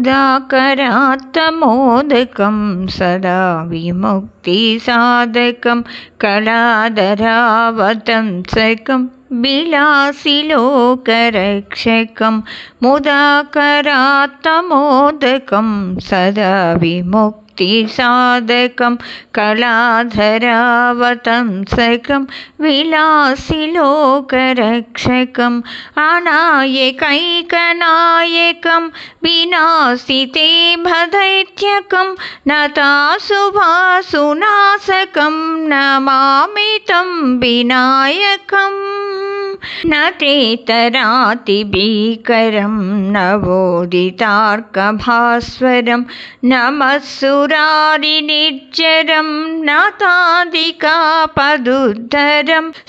കലാകരാത്തമോദകം സദാ വിമുക്തിസാധകം കലാധരാവതംസകം വിലാസിലോകരക്ഷകം മുദാകരാത്തമോദകം സദാ വിമുക്തി साधकं कलाधरावतंसकं विलासिलोकरक्षकम् अनायकैकनायकं विनाशिते भदैत्यकं नताशुभासुनाशकं नमामितं विनायकम् न तेतरातिभीकरं नवोदितार्कभास्वरं नमः सुरारिनिर्जरं नतादिकापदुद्धरं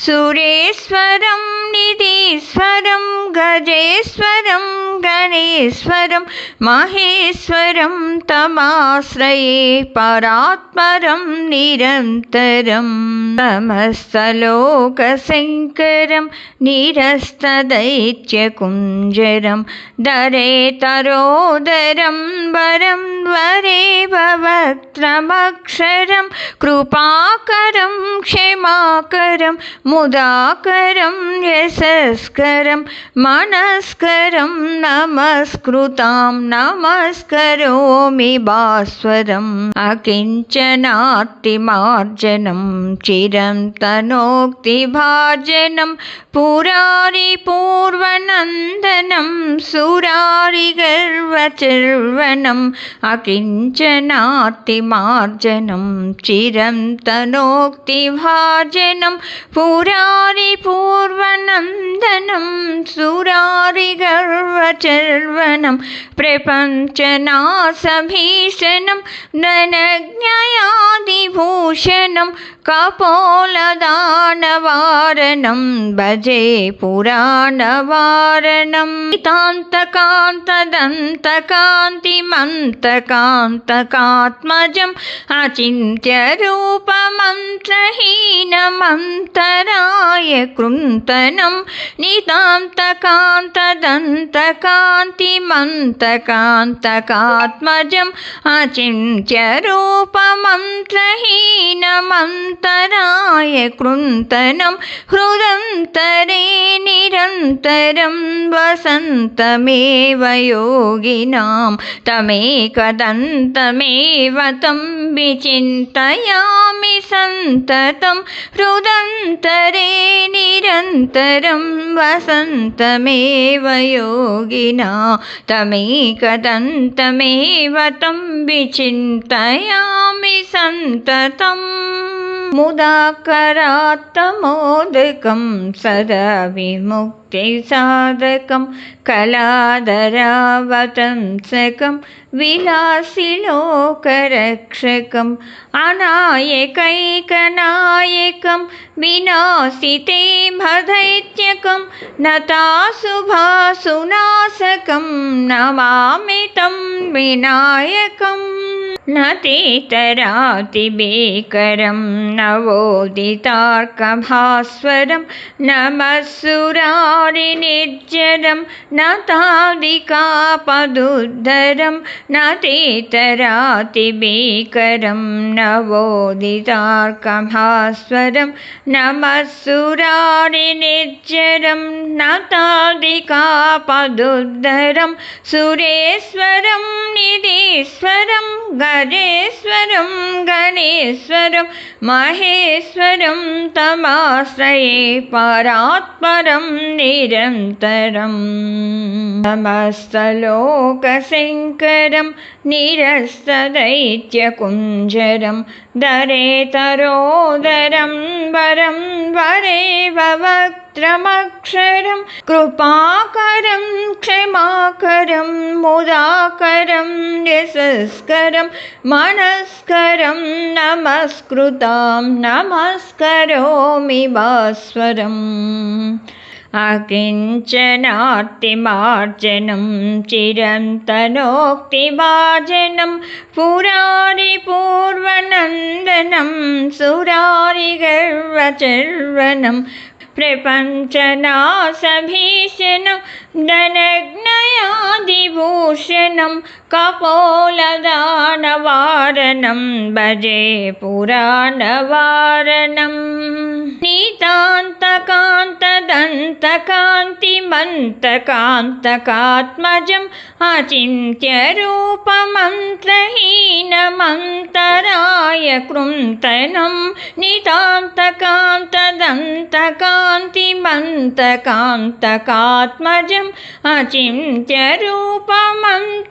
सुरेश्वरं निधीश्वरं गजेश्वरं गणेश्वरं महेश्वरं तमाश्रये परात्परं निरन्तरं नमस्तलोकशङ्करं निरस्तदैत्यकुञ्जरं दरेतरोदरं वरं वरे भवक्त्रमक्षरं कृपाकरं क्षमाकरं मुदाकरं यशस्करं मनस्करं नमस्कृतां नमस्करोमि भास्वरम् अकिञ्चनातिमार्जनं चिरं तनोक्तिभाजनं पुरारिपूर्वनन्दनं सुरारिगर्वचिर्वनम् अकिञ्चनातिमार्जनं चिरं तनोक्तिभाजनं पुरारिपूर्वनन्दनं सुरारिगर्वचर्वनं प्रपञ्चनाशभीषणं ननज्ञयादिभूषणं कपोलदानवारणं भजे पुराणवारणं। तान्तकान्तदन्तकान्तिमन्तकान्तकात्मजम् अचिन्त्यरूपमन्त्रहीनमन्तराय कृन्तनं। नितान्तकान्तदन्तकान्तिमन्तकान्तकात्मजम् अचिन्त्यरूपमन्त्रहीनमन्तराय कृन्तनं हृदन्तरे निरन्तरं वसन्तमेव योगिनां तमेकदन्तमेव तं विचिन्तयामि सन्ततं हृदन्तरे निरन्तरं वसन्तमेव योगिना तमेकदन्तमेव तं विचिन्तयामि सन्ततम् मुदाकरात्तमोदकं सदा विमुक्तिसाधकं कलाधरावतंसकं विलासिलोकरक्षकम् अनायकैकनायकं विनाशिते भदैत्यकं नताशुभासुनाशकं नमामि तं विनायकम् न तेतरातिबेकरं नवोदितार्कभास्वरं नमः सुरारिनिर्जरं न तादिकापदुद्धरं न तेतरातिबेकरं नवोदितार्कभास्वरं नमः सुरारिनिर्जरं न तादिकापदुद्धरं सुरेश्वरं निधीश्वरं गजेश्वरं गणेश्वरं महेश्वरं तमाश्रये परात्परं निरन्तरम् नमस्तलोकशङ्करं निरस्तदैत्यकुञ्जरं दरेतरोदरं वरं वरे भवक्त्रमक्षरं कृपाकरं क्षमाकरं मुदाकरं यशस्करं मनस्करं नमस्कृतां नमस्करोमि भास्वरम्। अकिञ्चनार्तिमार्जनं चिरं तनोक्तिभाजनं पुरारिपूर्वनन्दनं सुरारिगर्वचर्वनं धनज्ञयादिभूषणं कपोलदानवारणं भजे पुराणवारणम् नीतान्तकान्तदन्तकान्तिमन्तकान्तकात्मजम् अचिन्त्यरूपमन्त्रहीनमन्तराय कृन्तनं नितान्तकान्तदन्तकान्तिमन्तकान्तकात्मजम्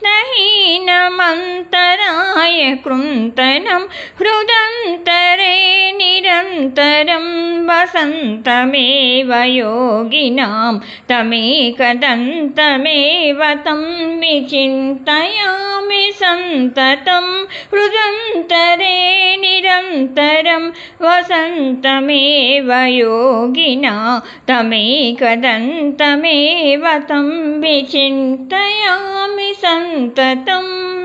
अचिन्त्यरूपमन्त्रहीनमन्तराय कृन्तनं हृदन्तरे निरन्तरं वसन्तमेव योगिनां तमेकदन्तमेव तं विचिन्तयामि सन्ततं हृदन्तरे निरन्तरं वसन्तमेव योगिना तमेकदन्तमेव तं विचिन्तयामि सन्ततम्